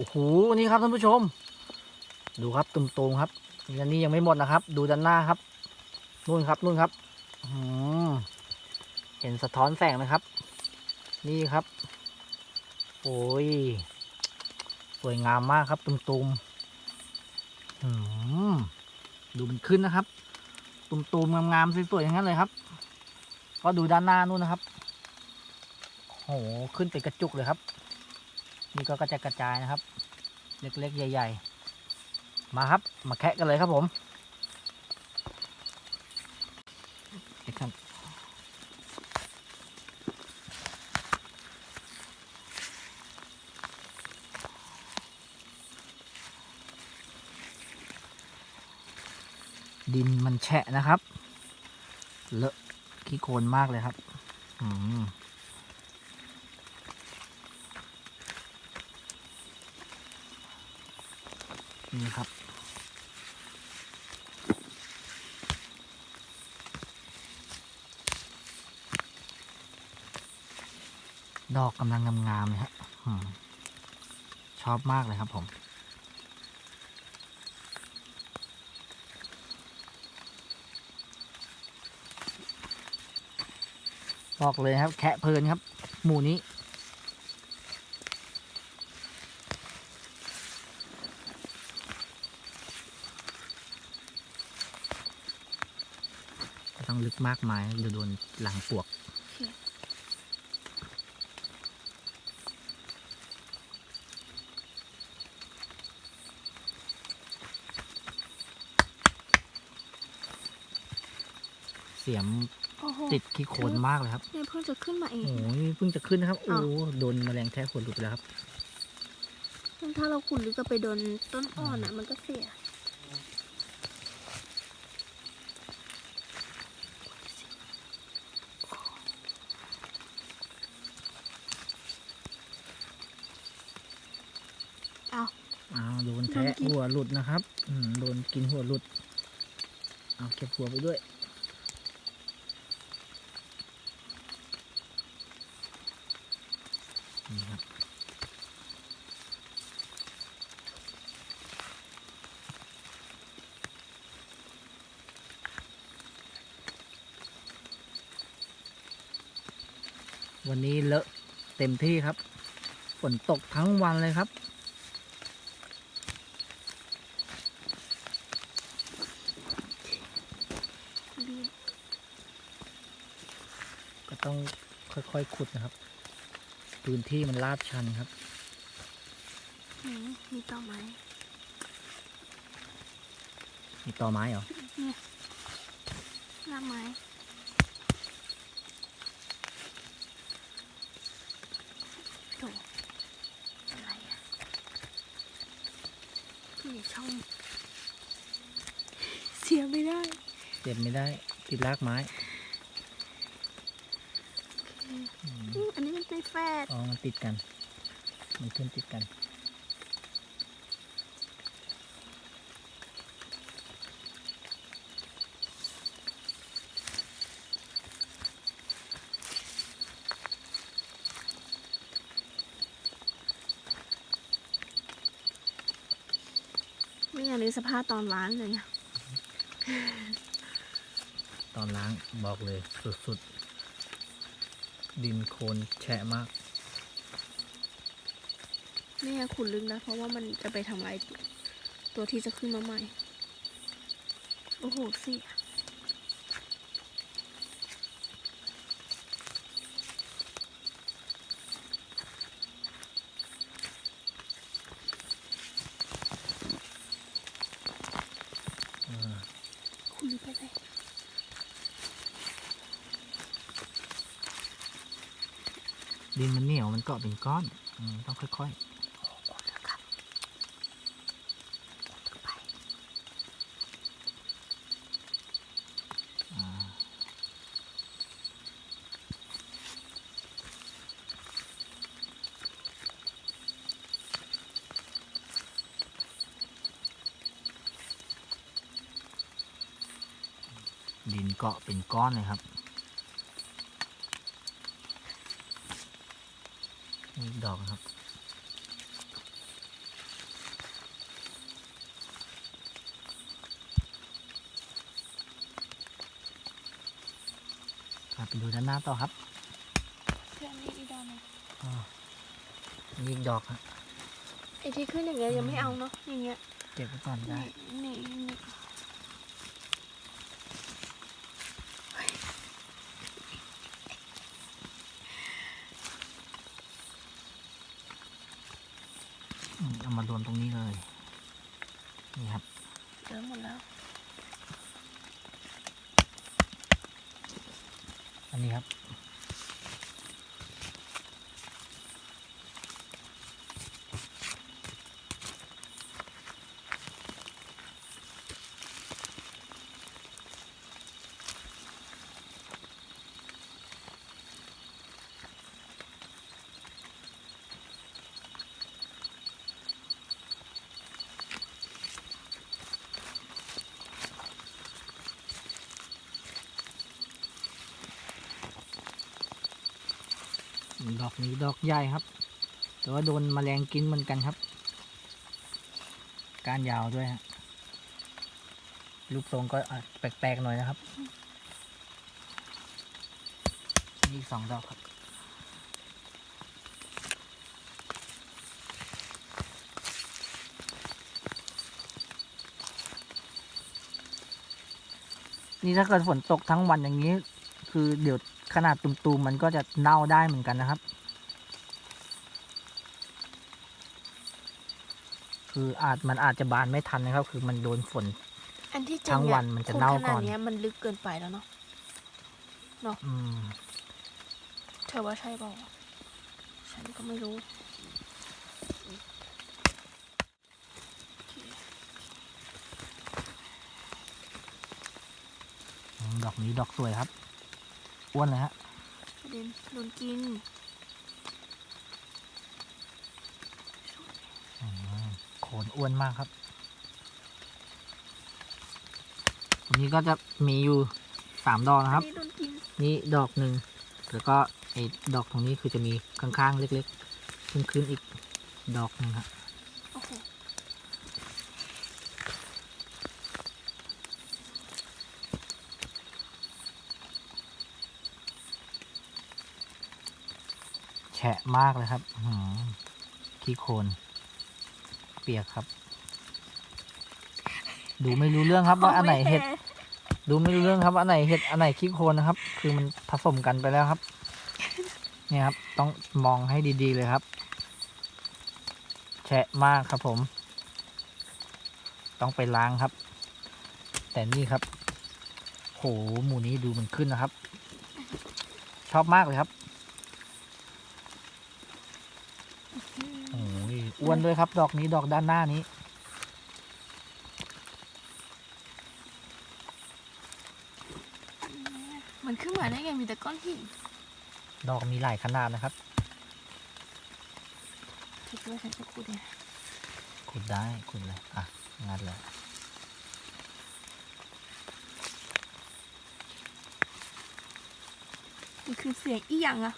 โอ้โหนี่ครับท่านผู้ชม ดูครับตุ่มๆครับอันนี้ยังไม่หมดนะครับ ดูด้านหน้าครับนู่นครับนู่นครับเห็นสะท้อนแสงไหมครับ นี่ครับ โอ้ยสวยงามมากครับตุ่มๆอืมดูมันขึ้นนะครับ ตุ่มๆงามๆสวยๆอย่างนั้นเลยครับ ก็ดูด้านหน้านู่นนะครับโอ้โหขึ้นไปกระจุกเลยครับ นี่ก็กระจายกระจายนะครับ เล็กๆ ใหญ่ ๆ มาครับ มาแคะกันเลยครับผมครับดินมันแฉะนะครับ เลอะขี้โคลนมากเลยครับ อืม นี่ครับ ดอกกำลังงามๆเลยฮะอืมชอบมากเลยครับผมบอกเลยครับ แคะเพลินครับ หมู่นี้ ต้องลึกมากมายเดี๋ยวโดนหลังปวก เสียมโอ้โหติดขี้โคลนมากเลยครับ เนี่ยเพิ่งจะขึ้นมาเอง โอ้ยเพิ่งจะขึ้นนะครับ โอ้อ้าวโดนแมลงแทะขนหลุดไปแล้วครับ ถ้าเราขุดหรือก็ไปโดนต้นอ่อนอะ มันก็เสีย เอาอ้าวโดนแทะโดนกินหัวหลุดนะครับอืมโดนกินหัวหลุด เอาเก็บหัวไปด้วยนี่ครับวันนี้เลอะเต็มที่ครับ ฝนตกทั้งวันเลยครับ ดี ก็ต้อง ค่อยๆขุดนะครับ พื้นที่มันลาดชันครับไหนมีต่อไหมมีตอไม้เหรอรากไม้โถอะไรอะพี่ช่องเสียไม่ได้ เจ็บไม่ได้ติดรากไม้ อืมอืมอันนี้มันเป็นแฟดอ๋อ มันติดกัน มันขึ้นติดกันไม่อยากนึกสภาพตอนร้านเลยอะตอนล้างบอกเลยสุดๆ ดินโคลนแฉะมาก ไม่อยากขุดลึกนะ เพราะว่ามันจะไปทำลายตัวที่จะขึ้นมาใหม่ โอ้โหเสีย อ่า ขุดลึกไปเลย ดินมันเหนียวมันเกาะเป็นก้อนอต้องค่อยขุดลึกครับไปๆดินเกาะเป็นก้อนเลยครับ อีกดอกครับไปดูด้านหน้าต่อครับเพื่อนนี่อีดอกอ๋ดอกครับไอที่ขึ้นอย่างเงี้ยยังไม่เอาเนาะอย่างเงี้ย เก็บไว้ก่อนได้ เอามารวมตรงนี้เลย นี่ครับเจอหมดแล้ว อันนี้ครับ ดอกนี้ดอกใหญ่ครับ แต่ว่าโดนแมลงกินเหมือนกันครับ กานยาวด้วยฮะรูปทรงก็แปลกๆหน่อยนะครับนี่อีกสองดอกครับนี่ถ้าเกิดฝนตกทั้งวันอย่างนี้ คือเดี๋ยว ขนาดตุ่มๆมันก็จะเน่าได้เหมือนกันนะครับ คืออาจมันอาจจะบานไม่ทันนะครับ คือมันโดนฝน อันที่จริทั้งงเยวันมันจะเน่าก่อนขดเนี้ยมันลึกเกินไปแล้วเนาะอืมเธอว่าใช่เปล่าวะฉันก็ไม่รู้อืมดอกนี้ดอกสวยครับ อ้วนเลยฮะประเด็นโดนกินอืมโคนอ้วนมากครับตรงนี้ก็จะมีอยู่สามดอกนะครับอันนี้โดนกินนี่ดอกหนึ่งแล้วก็ไอ้ดอกตรงนี้คือจะมีข้างๆเล็กๆขึ้นขึ้นอีกดอกหนึ่งครับ โอ้โห แฉะมากเลยครับอื้อหือขี้โคลนเปียกครับ ดูไม่รู้เรื่องครับว่าอันไหนเห็ด ดูไม่รู้เรื่องครับว่าอันไหนเห็ดอันไหนขี้โคลนนะครับ คือมันผสมกันไปแล้วครับ เนี่ยครับ ต้องมองให้ดีๆเลยครับ แฉะมากครับผม ต้องไปล้างครับ แต่นี่ครับ โหหมูนี้ดูมันขึ้นนะครับ ชอบมากเลยครับโอ้ย อ้วนด้วยครับ ดอกนี้ดอกด้านหน้านี้ มันขึ้นมาได้ไงมีแต่ก้อนหินดอกมีหลายขนาดนะครับ คิดว่าฉันจะขุดเนี่ยขุดได้ขุดเลยอะงัดเลยมันคือเสียงอีหยังอะ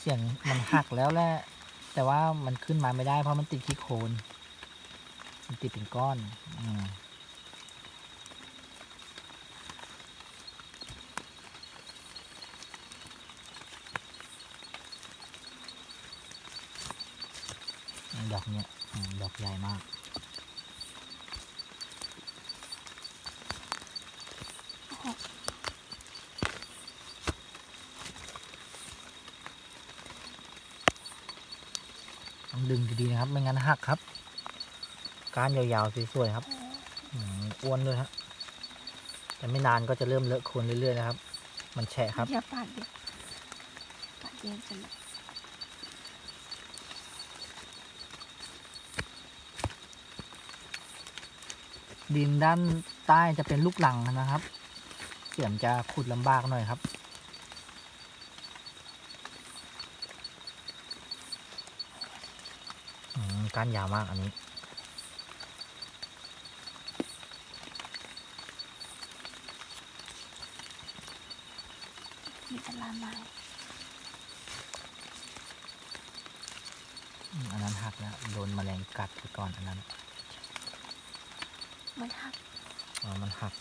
เสียงมันหักแล้วแหละ แต่ว่ามันขึ้นมาไม่ได้เพราะมันติดขี้โคลนมันติดเป็นก้อนอืมดอกเนี้ยดอกใหญ่มากต้ ดึงดีๆนะครับ ไม่งั้นหักครับก้านยาวๆสวยๆครับอืมอ้วนด้วยฮะแต่ไม่นานก็จะเริ่มเลอะโคลนเรื่อยๆนะครับ มันแฉะครับอย่าปาดเดียวปาดเดียวฉันเลยดินด้านใต้จะเป็นลูกหลังนะครับ เสียมจะขุดลำบากหน่อยครับ อืม ก้านยาวมากอันนี้มีแต่ลานไม้อืมอันนั้นหักแล้วโดนแมลงกัดไปก่อนอันนั้น มันหักอ๋อมันหัก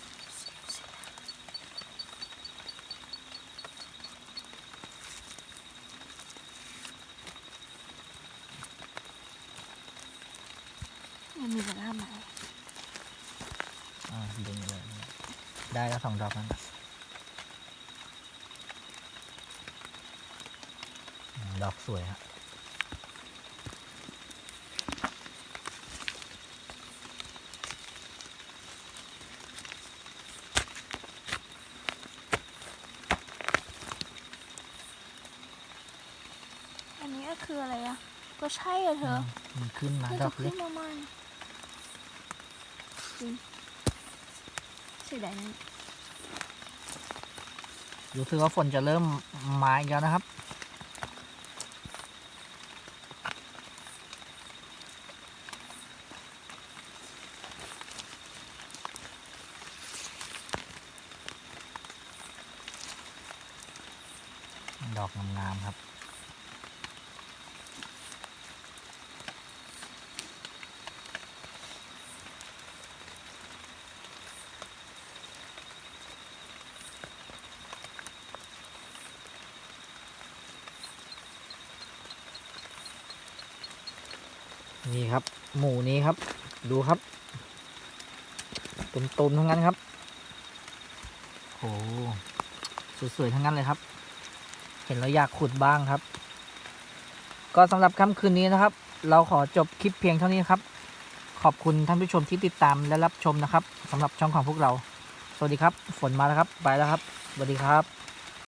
มันมีแต่ล่ามไหน อ่าดึงเลยได้แล้ว สองดอกนั้นน่ะอืมดอกสวยฮะอันนี้ก็คืออะไรอะก็ใช่อะเธอมันขึ้นมาน่าดจะอกเล็ขึ้กนมาใหม่จ รู้สึกว่าฝนจะเริ่มมาอีกแล้วนะครับ ดอกงามๆครับ นี่ครับ หมูนี้ครับ ดูครับตุ่มทั้งนั้นครับโอ้สวยๆทั้งนั้นเลยครับ เห็นแล้วอยากขุดบ้างครับ ก็สำหรับค่ำคืนนี้นะครับ เราขอจบคลิปเพียงเท่านี้ครับ ขอบคุณท่านผู้ชมที่ติดตามและรับชมนะครับสำหรับช่องของพวกเรา สวัสดีครับ ฝนมาแล้วครับ ไปแล้วครับสวัสดีครับ